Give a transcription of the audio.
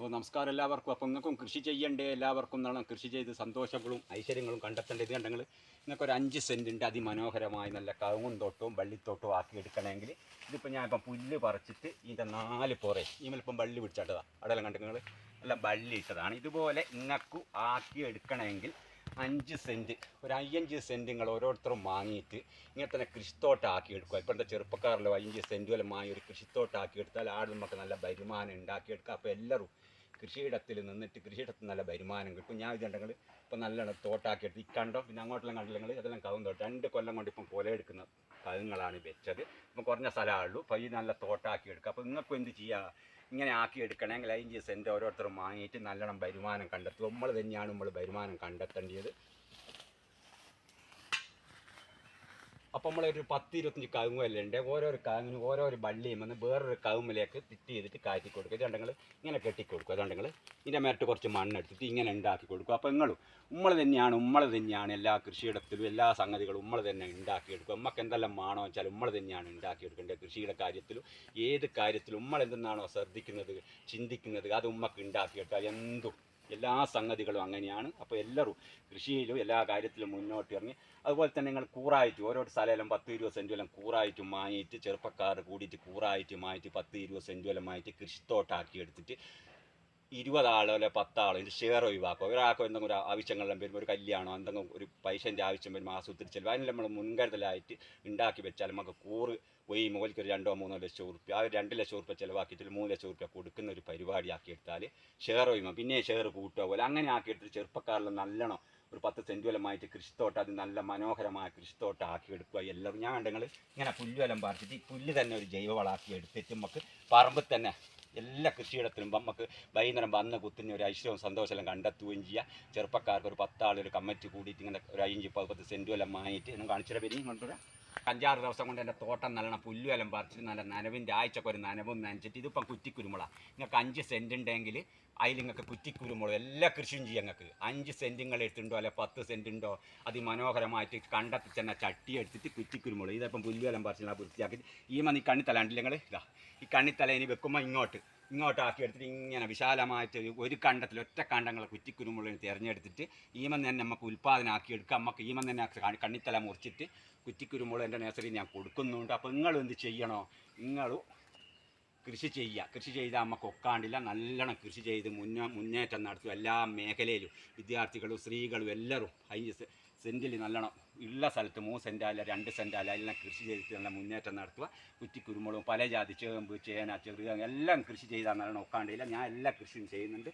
അപ്പോൾ നമസ്കാരം എല്ലാവർക്കും. അപ്പോൾ നിങ്ങൾക്കും കൃഷി ചെയ്യണ്ടേ? എല്ലാവർക്കും നല്ല കൃഷി ചെയ്ത് സന്തോഷങ്ങളും ഐശ്വര്യങ്ങളും കണ്ടെത്തേണ്ടത് ഇത് കണ്ടെങ്കിൽ നിങ്ങൾക്ക് ഒരു അഞ്ച് സെന്റിന്റെ അതിമനോഹരമായി നല്ല കവുങ്ങും തോട്ടവും വള്ളിത്തോട്ടവും ആക്കി എടുക്കണമെങ്കിൽ ഇതിപ്പോൾ ഞാൻ ഇപ്പം പുല്ല് പറിച്ചിട്ട് ഇതിന്റെ നാല് പുറേ മലപ്പം വള്ളി പിടിച്ചിട്ടതാണ് അവിടെയെല്ലാം കണ്ടെങ്കിൽ നല്ല വള്ളി ഇട്ടതാണ്. ഇതുപോലെ ഇങ്ങക്കു ആക്കി എടുക്കണമെങ്കിൽ അഞ്ച് സെന്റ് ഒരു അയ്യഞ്ച് സെന്റ് നിങ്ങൾ ഓരോരുത്തരും വാങ്ങിയിട്ട് ഇങ്ങനെ തന്നെ കൃഷിത്തോട്ടാക്കി എടുക്കുക. ഇപ്പോഴത്തെ ചെറുപ്പക്കാരല്ലോ അഞ്ച് സെന്റ് വല്ല വാങ്ങി ഒരു കൃഷിത്തോട്ടാക്കി എടുത്താൽ ആട് നമുക്ക് നല്ല വരുമാനം ഉണ്ടാക്കിയെടുക്കുക അപ്പോൾ എല്ലാവരും കൃഷിയിടത്തിൽ നിന്നിട്ട് കൃഷിയിടത്തിൽ നല്ല വരുമാനം കിട്ടും. ഞാൻ ഇതുണ്ടെങ്കിൽ ഇപ്പം നല്ലോണം തോട്ടാക്കി എടുത്ത് ഈ കണ്ടോ? പിന്നെ അങ്ങോട്ടെല്ലാം കണ്ടില്ലെങ്കിൽ അതെല്ലാം കവും തോട്ടം. രണ്ട് കൊല്ലം കൊണ്ട് ഇപ്പം കൊല എടുക്കുന്ന കവുങ്ങളാണ് വെച്ചത്. ഇപ്പം കുറഞ്ഞ സ്ഥലമുള്ളൂ അപ്പോൾ ഈ നല്ല തോട്ടാക്കി എടുക്കുക. അപ്പോൾ നിങ്ങൾക്കും എന്ത് ചെയ്യുക ഇങ്ങനെ ആക്കി എടുക്കണമെങ്കിൽ അഞ്ച് സെന്റ് ഓരോരുത്തരും വാങ്ങിയിട്ട് നല്ലോണം വരുമാനം കണ്ടെത്തും. നമ്മൾ തന്നെയാണ് നമ്മൾ വരുമാനം കണ്ടെത്തേണ്ടത്. അപ്പോൾ നമ്മളൊരു പത്ത് ഇരുപത്തഞ്ച് കവുങ്ങല്ലേ? ഉണ്ട് ഓരോരോ കവുങ്ങിന് ഓരോ വള്ളിയും വന്ന് വേറൊരു കവുമ്പിലേക്ക് തിറ്റ് ചെയ്തിട്ട് കാറ്റി കൊടുക്കുക ഇതുണ്ടെങ്കിൽ ഇങ്ങനെ കെട്ടി കെട്ടിക്കൊടുക്കുക അതുണ്ടെങ്കിൽ ഇതിന്റെ മേട്ട് കുറച്ച് മണ്ണെടുത്തിട്ട് ഇങ്ങനെ ഉണ്ടാക്കി കൊടുക്കുക അപ്പോൾ നിങ്ങളും ഉമ്മൾ തന്നെയാണ് ഉമ്മൾ തന്നെയാണ് എല്ലാ കൃഷിയിടത്തിലും എല്ലാ സംഗതികളും ഉമ്മൾ തന്നെ ഉണ്ടാക്കിയെടുക്കുക ഉമ്മക്ക് എന്തെല്ലാം മാണോ വെച്ചാൽ ഉമ്മൾ തന്നെയാണ് ഉണ്ടാക്കി ഉണ്ടാക്കിയെടുക്കേണ്ടത് കൃഷിയുടെ കാര്യത്തിലും ഏത് കാര്യത്തിലും ഉമ്മൾ എന്തെന്നാണോ ശ്രദ്ധിക്കുന്നത് ചിന്തിക്കുന്നത് അത് ഉമ്മക്ക് ഉണ്ടാക്കിയെടുക്കുക എന്തും എല്ലാ സംഗതികളും അങ്ങനെയാണ്. അപ്പോൾ എല്ലാവരും കൃഷിയിലും എല്ലാ കാര്യത്തിലും മുന്നോട്ട് ഇറങ്ങി. അതുപോലെ തന്നെ നിങ്ങൾ കൂറായിട്ട് ഓരോ സ്ഥലമെല്ലാം പത്ത് ഇരുപത് സെന്റ് എല്ലാം കൂറായിട്ട് മായിട്ട് ചെറുപ്പക്കാർ കൂടിയിട്ട് കൂറായിട്ട് മായിട്ട് പത്ത് ഇരുപത് സെന്റ് എല്ലാം മായിട്ട് കൃഷിത്തോട്ടാക്കി എടുത്തിട്ട് ഇരുപതാളോ അല്ലെ പത്താളോ ഇത് ഷെയർ ഒഴിവാക്കുക. ഒരാൾക്കോ എന്തെങ്കിലും ഒരു ആവശ്യങ്ങളെല്ലാം വരുമ്പോൾ ഒരു കല്യാണം എന്തെങ്കിലും ഒരു പൈസന്റെ ആവശ്യം വരുമ്പോൾ ആസൂത്രിച്ചു ചെലവ് അതിന് നമ്മൾ മുൻകരുതലായിട്ട് ഉണ്ടാക്കി വെച്ചാൽ നമുക്ക് കൂറ് പോയി മുകളിൽ ഒരു രണ്ടോ മൂന്നോ ലക്ഷം ഉറുപ്പ്യ ആ രണ്ട് ലക്ഷം ഉറുപ്പ്യ ചിലവാക്കിയിട്ട് മൂന്ന് ലക്ഷം ഉറുപ്പ്യ കൊടുക്കുന്ന ഒരു പരിപാടി ആക്കി എടുത്താൽ ഷെയർ ഒഴിമോ പിന്നെ ഷെയർ കൂട്ടുക പോലെ അങ്ങനെ ആക്കി എടുത്തിട്ട് ചെറുപ്പക്കാരിൽ നല്ലോണം ഒരു പത്ത് സെന്റ് വലമായിട്ട് കൃഷിത്തോട്ടം അത് നല്ല മനോഹരമായ കൃഷിത്തോട്ടം ആക്കി എടുക്കുക. എല്ലാവരും ഞാൻ കണ്ടെങ്കിൽ ഇങ്ങനെ പുല്ലുവലം പറിച്ചിട്ട് ഈ പുല്ല് തന്നെ ഒരു ജൈവവളമാക്കി എടുത്തിട്ട് നമുക്ക് പറമ്പിൽ തന്നെ എല്ലാ കൃഷിയിടത്തിലും നമുക്ക് വൈകുന്നേരം വന്ന് കുത്തിന് ഒരു ഐശ്വര്യവും സന്തോഷമെല്ലാം കണ്ടെത്തുകയും ചെയ്യുക ചെറുപ്പക്കാർക്ക് ഒരു പത്താൾ ഒരു കമ്മിറ്റി കൂടിയിട്ട് ഇങ്ങനെ ഒരു അഞ്ച് പത്ത് സെന്റും എല്ലാം വാങ്ങിയിട്ട് ഞാൻ കാണിച്ചിട്ട് വരികയും കൊണ്ടുവരാം. അഞ്ചാറ് ദിവസം കൊണ്ട് എന്റെ തോട്ടം നല്ലവണ്ണം പുല്ലുവലം പറിച്ചിട്ട് നല്ല നനവിന്റെ ആഴ്ചക്കൊരു നനവും നനച്ചിട്ട് ഇതിപ്പം കുറ്റിക്കുരുമുളക്. നിങ്ങൾക്ക് അഞ്ച് സെന്റ് ഉണ്ടെങ്കിൽ അതിൽ നിങ്ങൾക്ക് കുറ്റിക്കുരുമുളക് എല്ലാ കൃഷിയും ചെയ്യാം നിങ്ങൾക്ക് അഞ്ച് സെന്റുകൾ എടുത്തിട്ടുണ്ടോ അല്ലെ പത്ത് സെന്റുണ്ടോ അതിമനോഹരമായിട്ട് കണ്ടെത്തി തന്നെ ചട്ടി എടുത്തിട്ട് കുറ്റിക്കുരുമുളക്. ഇതിപ്പം പുല്ലുവലം പറിച്ചിട്ട് വൃത്തിയാക്കി ഈ മതി കണ്ണിത്തല ഉണ്ടല്ലേ നിങ്ങൾ ഇതാ. ഈ കണ്ണിത്തല ഇനി വെക്കുമ്പോൾ ഇങ്ങോട്ട് ഇങ്ങോട്ടാക്കി എടുത്തിട്ട് ഇങ്ങനെ വിശാലമായിട്ട് ഒരു- കണ്ടത്തിൽ ഒറ്റ കണ്ടങ്ങൾ കുറ്റിക്കുരുമുളകിന് തിരഞ്ഞെടുത്തിട്ട് ഈമൻ തന്നെ നമുക്ക് ഉൽപ്പാദനമാക്കി എടുക്കാം. നമുക്ക് ഈമൻ തന്നെ കണ്ണിത്തല മുറിച്ചിട്ട് കുറ്റിക്കുരുമുളക് എന്റെ നേസറി ഞാൻ കൊടുക്കുന്നുണ്ട്. അപ്പോൾ നിങ്ങളും എന്ത് ചെയ്യണോ? നിങ്ങളും കൃഷി ചെയ്യുക. കൃഷി ചെയ്താൽ നമുക്ക് ഒക്കാണ്ടില്ല നല്ലോണം കൃഷി ചെയ്ത് മുന്നേ മുന്നേറ്റം നടത്തും എല്ലാ മേഖലയിലും. വിദ്യാർത്ഥികളും സ്ത്രീകളും എല്ലാവരും സെ- സെന്റിൽ നല്ലോണം ഉള്ള സ്ഥലത്ത് മൂന്ന് സെന്റാല രണ്ട് സെന്റാല എല്ലാം കൃഷി ചെയ്തിട്ട് നല്ല മുന്നേറ്റം നടത്തുക. കുറ്റി കുരുമുളകും പല ജാതി ചേമ്പ് ചേന ചെറുക എല്ലാം കൃഷി ചെയ്താൽ നല്ലോണം ഒക്കാണ്ടില്ല. ഞാൻ എല്ലാ കൃഷിയും ചെയ്യുന്നുണ്ട്.